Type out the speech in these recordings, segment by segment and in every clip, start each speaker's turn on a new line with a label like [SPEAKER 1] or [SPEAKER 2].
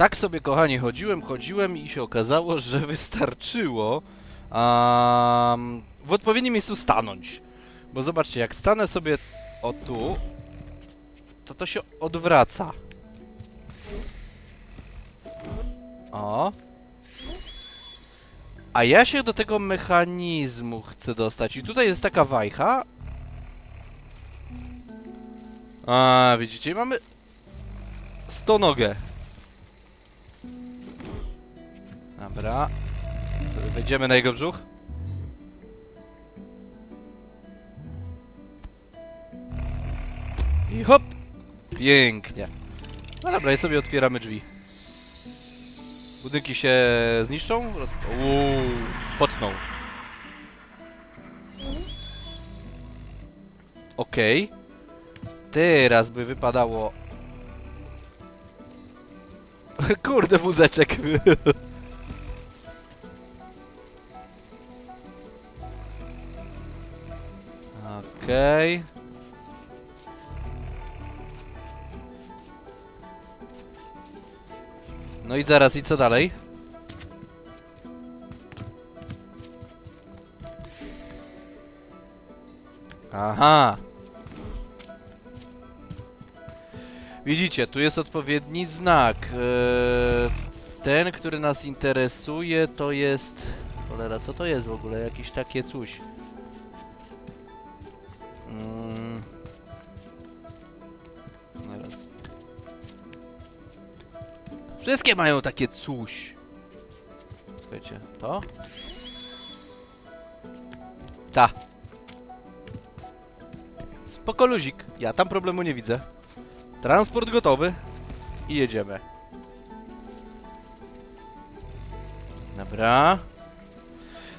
[SPEAKER 1] tak sobie, kochani, chodziłem, chodziłem i się okazało, że wystarczyło um, w odpowiednim miejscu stanąć. Bo zobaczcie, jak stanę sobie o tu, to to się odwraca. O. A ja się do tego mechanizmu chcę dostać. I tutaj jest taka wajcha. A, widzicie, mamy stonogę. Dobra. Sobie wejdziemy na jego brzuch. I hop! Pięknie. No dobra, i sobie otwieramy drzwi. Budynki się zniszczą? Roz... Uuu, potną. Okej. Teraz by wypadało... Kurde, wózeczek. Okej. No i zaraz, i co dalej? Aha. Widzicie, tu jest odpowiedni znak. Eee, ten, który nas interesuje, to jest... Cholera, co to jest w ogóle? Jakieś takie coś. Wszystkie mają takie coś. Słuchajcie, to? Ta. Spoko luzik. Ja tam problemu nie widzę. Transport gotowy. I jedziemy. Dobra.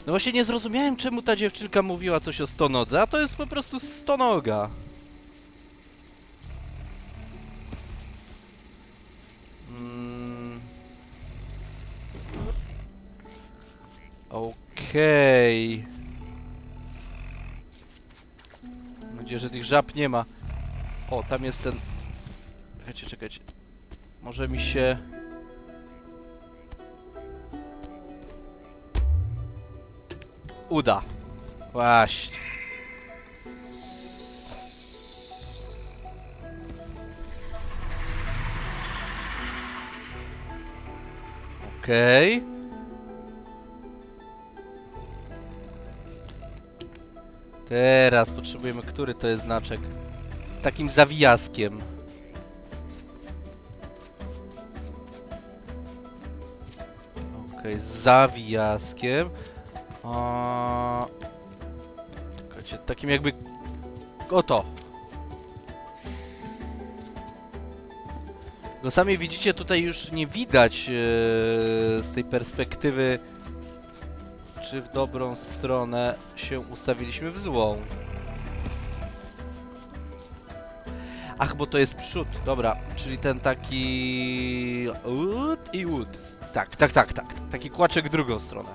[SPEAKER 1] No właśnie nie zrozumiałem, czemu ta dziewczynka mówiła coś o stonodze, a to jest po prostu stonoga. Okej. Mam nadzieję, że tych żab nie ma. O, tam jest ten... Czekajcie, czekajcie. Może mi się... Uda. Właśnie. Okej. Teraz potrzebujemy, który to jest znaczek? Z takim zawijaskiem. Okej, z zawijaskiem. Czekajcie, takim jakby... Oto. Go sami widzicie, tutaj już nie widać e, z tej perspektywy, czy w dobrą stronę się ustawiliśmy w złą. Ach, bo to jest przód, dobra, czyli ten taki... Łód i łód. Tak, tak, tak, tak. Taki kłaczek w drugą stronę.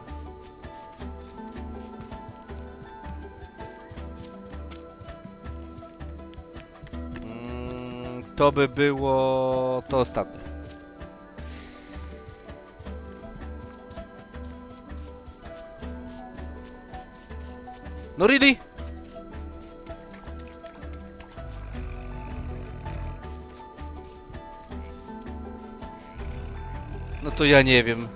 [SPEAKER 1] Mm, to by było to ostatnie. No really? No to ja nie wiem.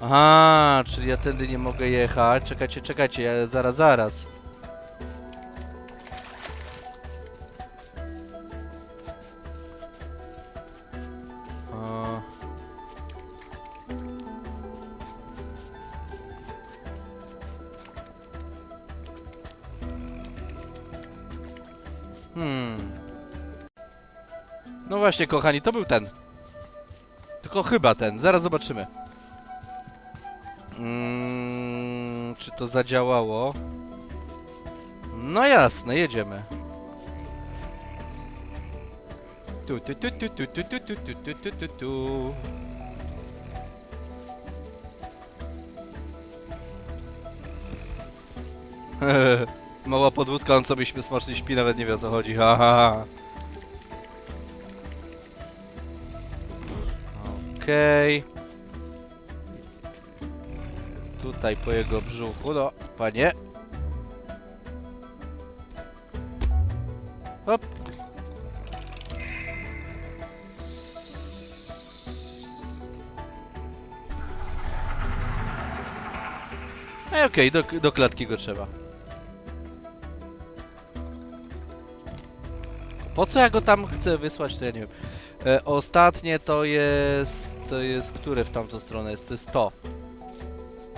[SPEAKER 1] Aha, czyli ja tędy nie mogę jechać. Czekajcie, czekajcie, ja zaraz, zaraz. Właśnie, kochani, to był ten. Tylko chyba ten. Zaraz zobaczymy. Mm, czy to zadziałało? No jasne, jedziemy. Tu, tu, tu, tu, tu, tu, tu, tu, tu, tu, tu, tu. Mała podwózka, on sobie smacznie śpi, nawet nie wie o co chodzi. Ha, ha, ha. Okej. Tutaj po jego brzuchu, no, panie. Hop. Ej, okej, do, do klatki go trzeba. Po co ja go tam chcę wysłać, to ja nie wiem. E, ostatnie to jest... To jest... Które w tamtą stronę jest? To jest to.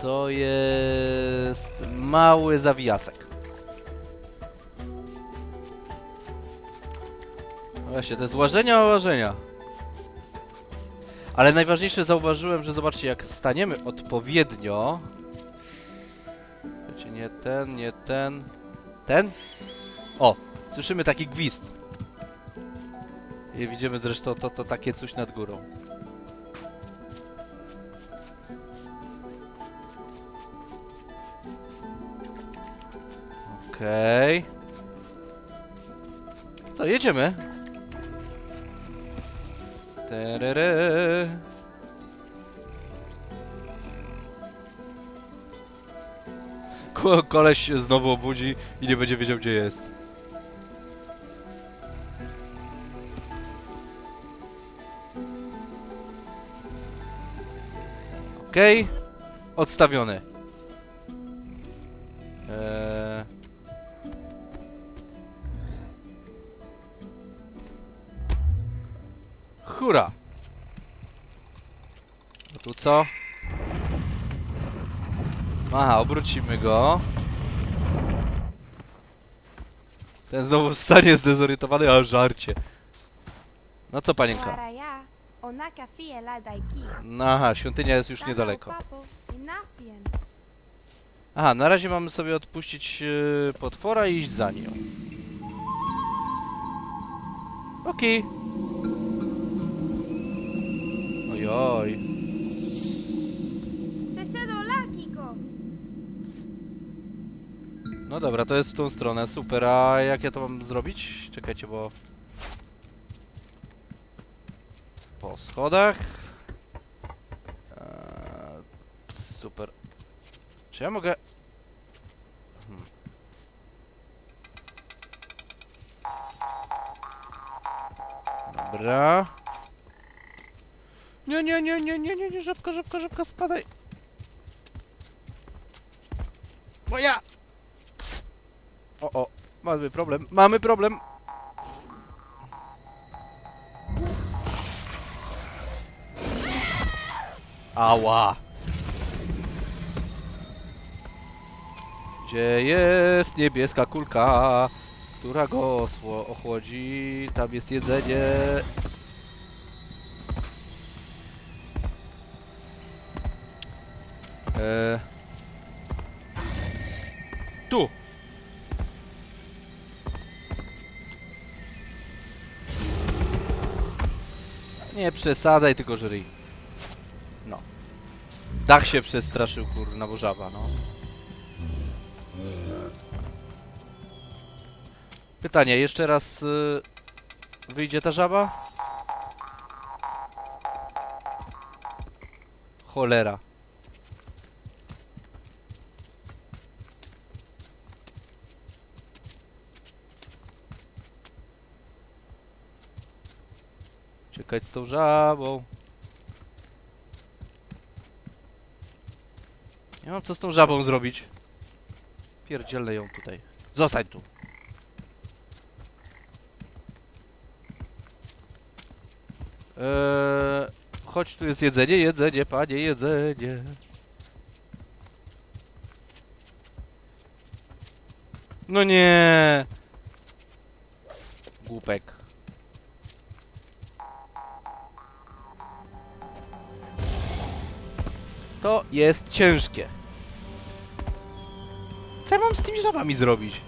[SPEAKER 1] To jest... Mały zawijasek. Właśnie, to jest łażenia o łażenia. Ale najważniejsze zauważyłem, że zobaczcie, jak staniemy odpowiednio... Wiecie, nie ten, nie ten... Ten? O! Słyszymy taki gwizd. I widzimy zresztą to, to takie coś nad górą. Okej. Co, jedziemy? Terere. Ko koleś się znowu obudzi i nie będzie wiedział gdzie jest. Okej. Odstawiony. Co? Aha, obrócimy go. Ten znowu stanie zdezorientowany, a żarcie. No co, panienka? No Aha, świątynia jest już niedaleko. Aha, na razie mamy sobie odpuścić yy, potwora i iść za nią. Okej. Ojoj. No dobra, to jest w tą stronę, super. A jak ja to mam zrobić? Czekajcie, bo... Po schodach. Eee, super. Czy ja mogę... Hmm. Dobra. Nie, nie, nie, nie, nie, nie, nie, żabka, żabka, żabka, spadaj. Moja! O, o, mamy problem, mamy problem. Ała. Gdzie jest niebieska kulka, która go ochłodzi? Tam jest jedzenie. Eee. Nie przesadzaj, tylko żryj. No. Dach się przestraszył, kurna, bo żaba, no. Pytanie, jeszcze raz y, wyjdzie ta żaba? Cholera. Z tą żabą. Nie mam co z tą żabą zrobić. Pierdzielę ją tutaj. Zostań tu. Eee, chodź, tu jest jedzenie, jedzenie, panie, jedzenie. No nie. Głupek. To jest ciężkie. Co ja mam z tymi żabami zrobić?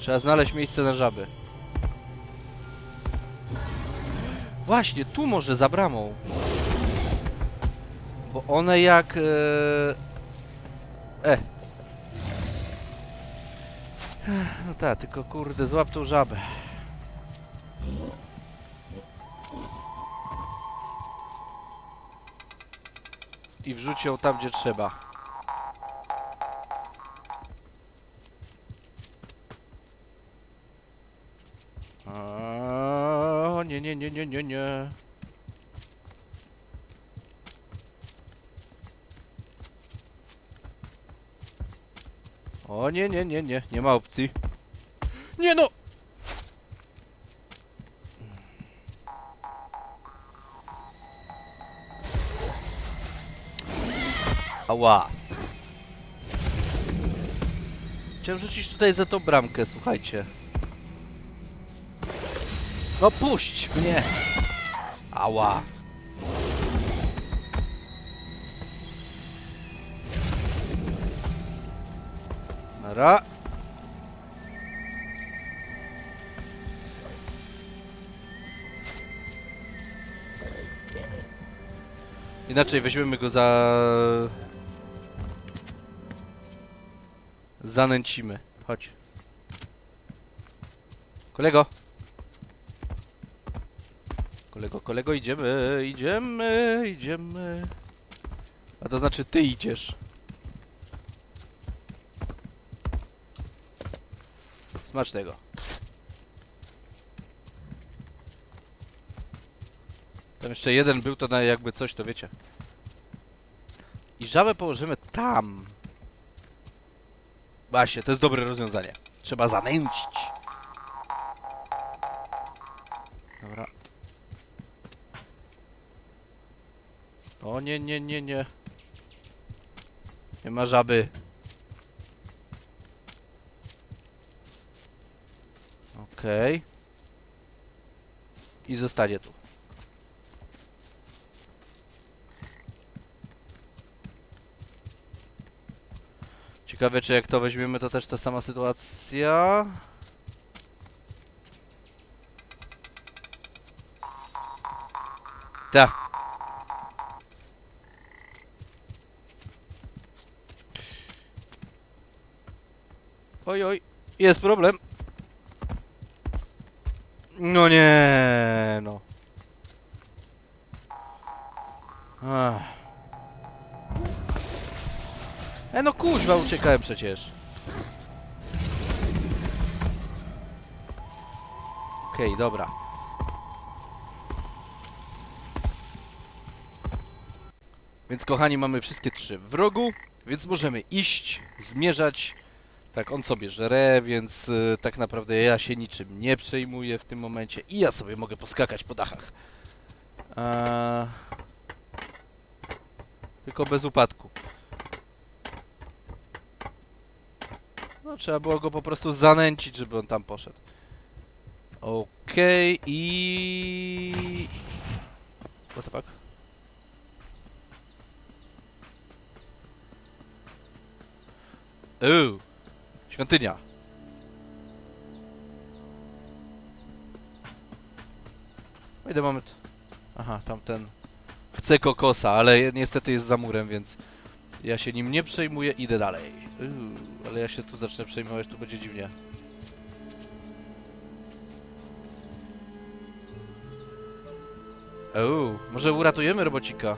[SPEAKER 1] Trzeba znaleźć miejsce na żaby. Właśnie, tu może za bramą. Bo one jak... E... e. No tak, tylko kurde, złap tą żabę. Wrzuć ją tam, gdzie trzeba. O, nie, nie, nie, nie, nie, nie. O nie, nie, nie, nie, nie ma opcji. Ała. Chciałem rzucić tutaj za tą bramkę, słuchajcie. No puść mnie! Ała. Nara. Inaczej weźmiemy go za... Zanęcimy. Chodź. Kolego. Kolego, kolego, idziemy, idziemy, idziemy. A to znaczy ty idziesz. Smacznego. Tam jeszcze jeden był, to na jakby coś, to wiecie. I żabę położymy tam. Właśnie, to jest dobre rozwiązanie. Trzeba zanęcić. Dobra. O nie, nie, nie, nie. Nie ma żaby. Okej. I zostanie tu. Ciekawe, czy jak to weźmiemy, to też ta sama sytuacja. Ta. Oj, oj, jest problem. No nie, no. Ach. E no kuźwa, uciekałem przecież. Okej, dobra. Więc kochani, mamy wszystkie trzy w rogu, więc możemy iść, zmierzać. Tak, on sobie żre, więc y, tak naprawdę ja się niczym nie przejmuję w tym momencie i ja sobie mogę poskakać po dachach. Eee... Tylko bez upadku. Trzeba było go po prostu zanęcić, żeby on tam poszedł. Okej, i... What the fuck? Uuu, świątynia. Ile mamy... Aha, tamten... Chce kokosa, ale niestety jest za murem, więc... Ja się nim nie przejmuję, idę dalej. Ale ja się tu zacznę przejmować, tu będzie dziwnie. Uuu, może uratujemy robocika?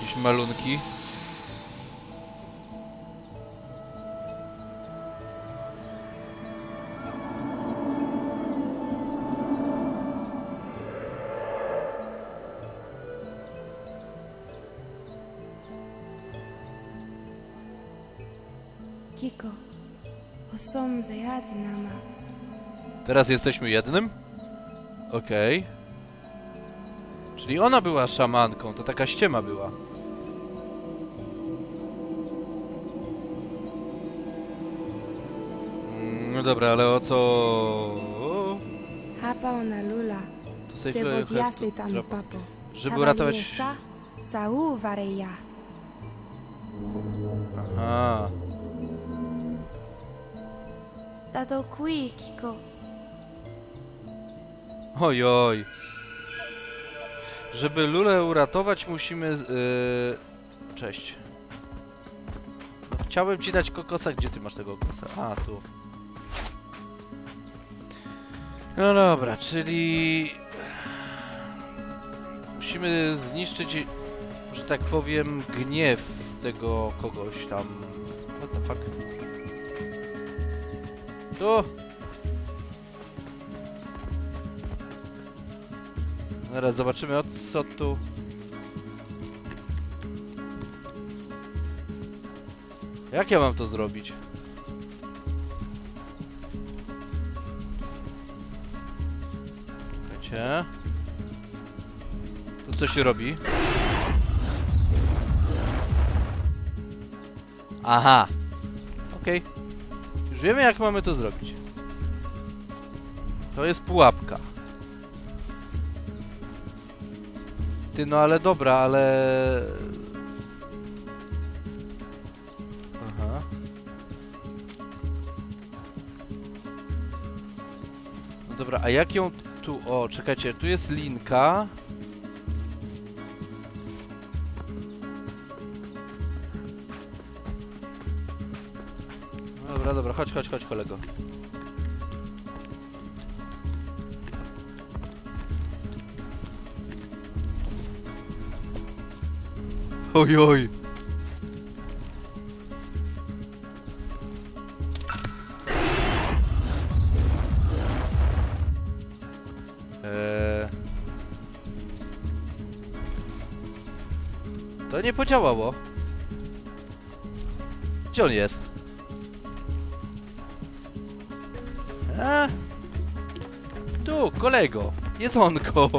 [SPEAKER 1] Jakieś malunki.
[SPEAKER 2] Kiko, osom zajadzi nama.
[SPEAKER 1] Teraz jesteśmy jednym? Okej. Czyli ona była szamanką, to taka ściema była. Mm, No dobra, ale o co...
[SPEAKER 2] Hapa ona lula.
[SPEAKER 1] To save
[SPEAKER 2] Se tanu
[SPEAKER 1] drop-
[SPEAKER 2] papo.
[SPEAKER 1] Żeby uratować...
[SPEAKER 2] Sa, sau vareya.
[SPEAKER 1] Aha.
[SPEAKER 2] Tato qui, Kiko.
[SPEAKER 1] Oj, oj. Żeby Lulę uratować, musimy... Yy... Cześć. Chciałbym ci dać kokosa. Gdzie ty masz tego kokosa? A, tu. No dobra, czyli... Musimy zniszczyć, że tak powiem, gniew tego kogoś tam. What the fuck? Tu! Zaraz zobaczymy o co tu. Jak ja mam to zrobić? Czekajcie. Tu co się robi? Aha. Okej. Już wiemy jak mamy to zrobić. To jest pułapka. Ty, no ale dobra, ale... Aha. No dobra, a jak ją tu... O, czekajcie, tu jest linka. Dobra, dobra, chodź, chodź, chodź kolego. Oj, oj. Eee... To nie podziałało. Gdzie on jest? Kolego. Jedzonko.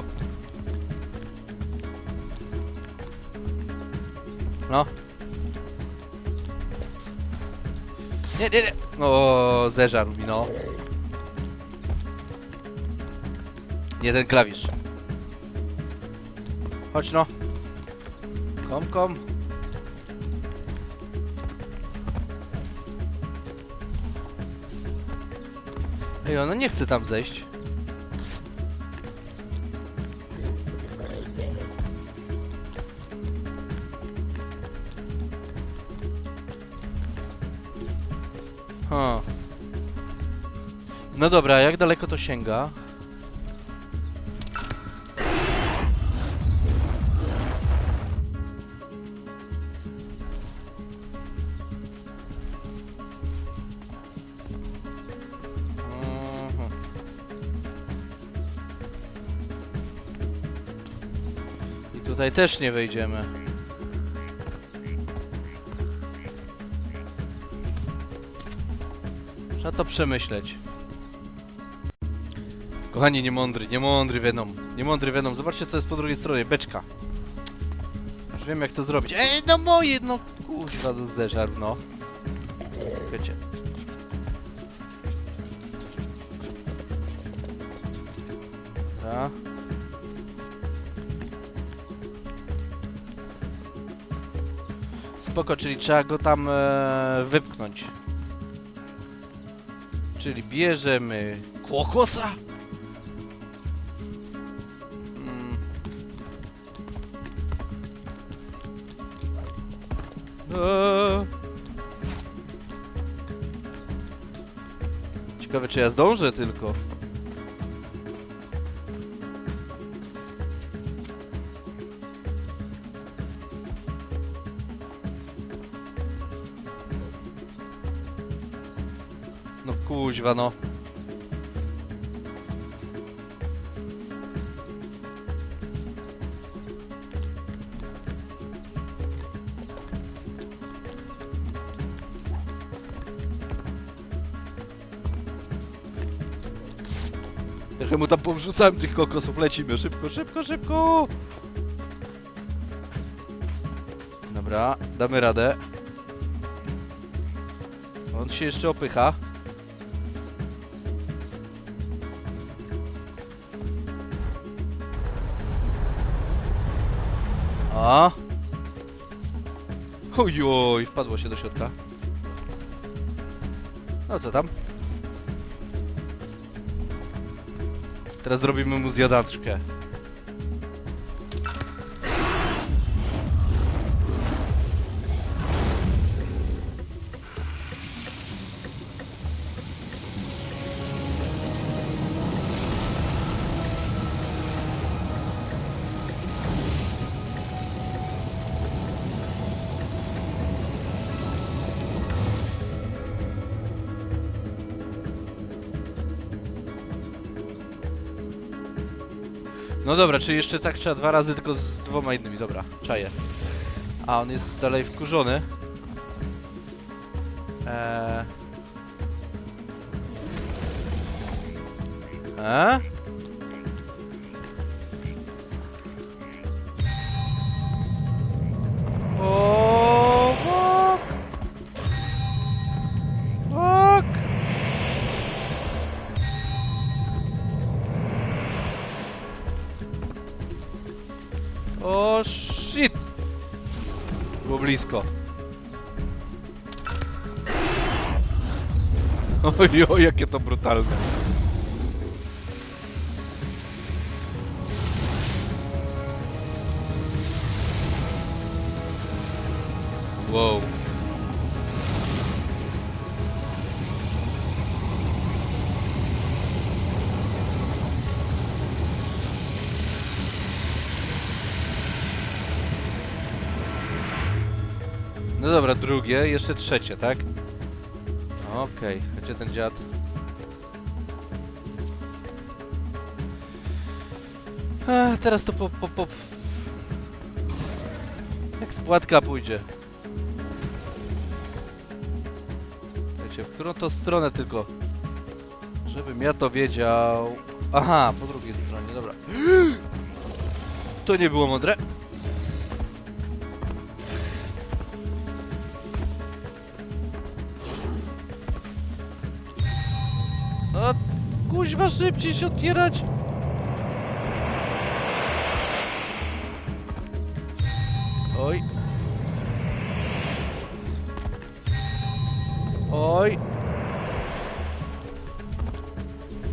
[SPEAKER 1] No. Nie, nie, nie. O, zeżarł mi, no. Nie ten klawisz. Chodź no. Kom, kom. Ej, ona nie chce tam zejść. Ha. No dobra, jak daleko to sięga? Mhm. Tutaj też nie wejdziemy. To przemyśleć. Kochani, niemądry, niemądry Venom. Niemądry Venom. Zobaczcie, co jest po drugiej stronie. Beczka. Już wiem, jak to zrobić. Ej, no moje, no kuźwa, do zeżarł, no. Wiecie. Dobra. Spoko, czyli trzeba go tam e, wypchnąć. Czyli bierzemy kokosa. Mm. Eee. Ciekawe, czy ja zdążę tylko. No kuźwa, no. Trochę mu tam powrzucałem tych kokosów, lecimy, szybko, szybko, szybko! Dobra, damy radę. On się jeszcze opycha. Ojoj, wpadło się do środka. No co tam? Teraz zrobimy mu zjadaczkę. Dobra, czyli jeszcze tak trzeba dwa razy, tylko z dwoma innymi. Dobra, czaję. A, on jest dalej wkurzony. Eee... E? Blisko. Oj, oj, jakie to brutalne. Wow. No dobra, drugie, jeszcze trzecie, tak? Okej, gdzie ten dziad? A, teraz to po, po, po... Jak spłatka pójdzie. Wiecie, w którą to stronę tylko? Żebym ja to wiedział... Aha, po drugiej stronie, dobra. To nie było mądre. Kuźwa szybciej się otwierać! Oj. Oj.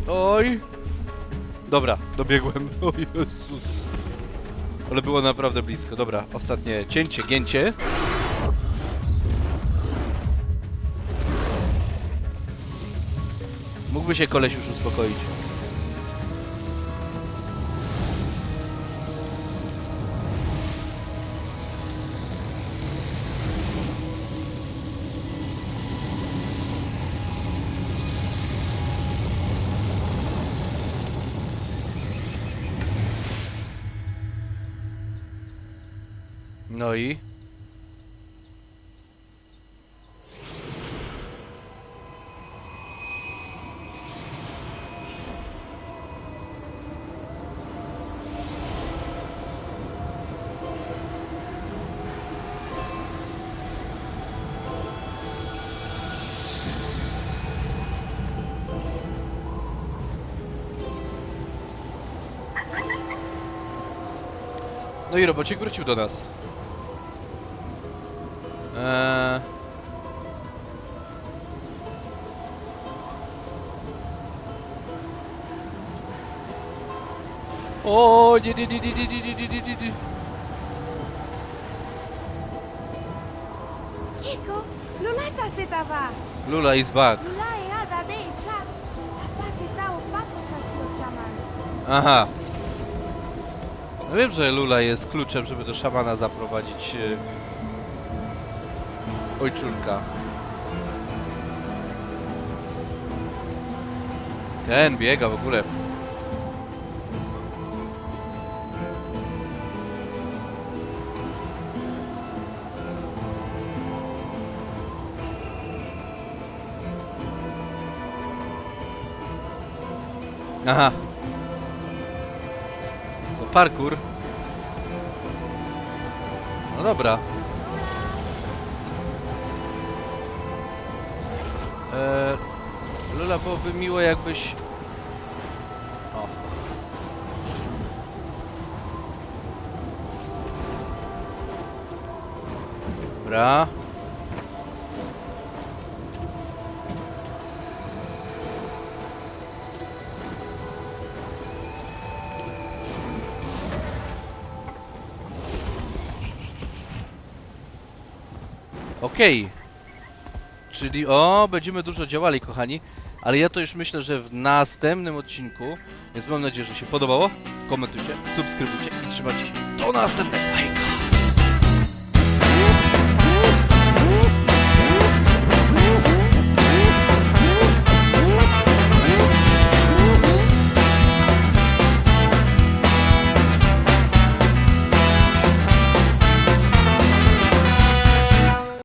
[SPEAKER 1] Oj. Dobra, dobiegłem. O Jezus. Ale było naprawdę blisko. Dobra, ostatnie cięcie, gięcie. Mógłby się koleś już uspokoić. No i robocik wrócił do nas. Eee... O nie, nie, nie, nie, nie, nie, nie, nie, nie, nie.
[SPEAKER 2] Kiko, Lolata se tava.
[SPEAKER 1] Lula is back.
[SPEAKER 2] Lula e ada de cha. Papa se ta o papo sa si o chaman.
[SPEAKER 1] Aha. No wiem, że Lula jest kluczem, żeby do szamana zaprowadzić e, ojczulka. Ten biega w ogóle. Aha. Parkour. No dobra. Eee, Lula, byłoby miło jakbyś... O. Dobra. Okej. Czyli o, będziemy dużo działali, kochani. Ale ja to już myślę, że w następnym odcinku. Więc mam nadzieję, że się podobało. Komentujcie, subskrybujcie i trzymajcie się. Do następnego. Hej!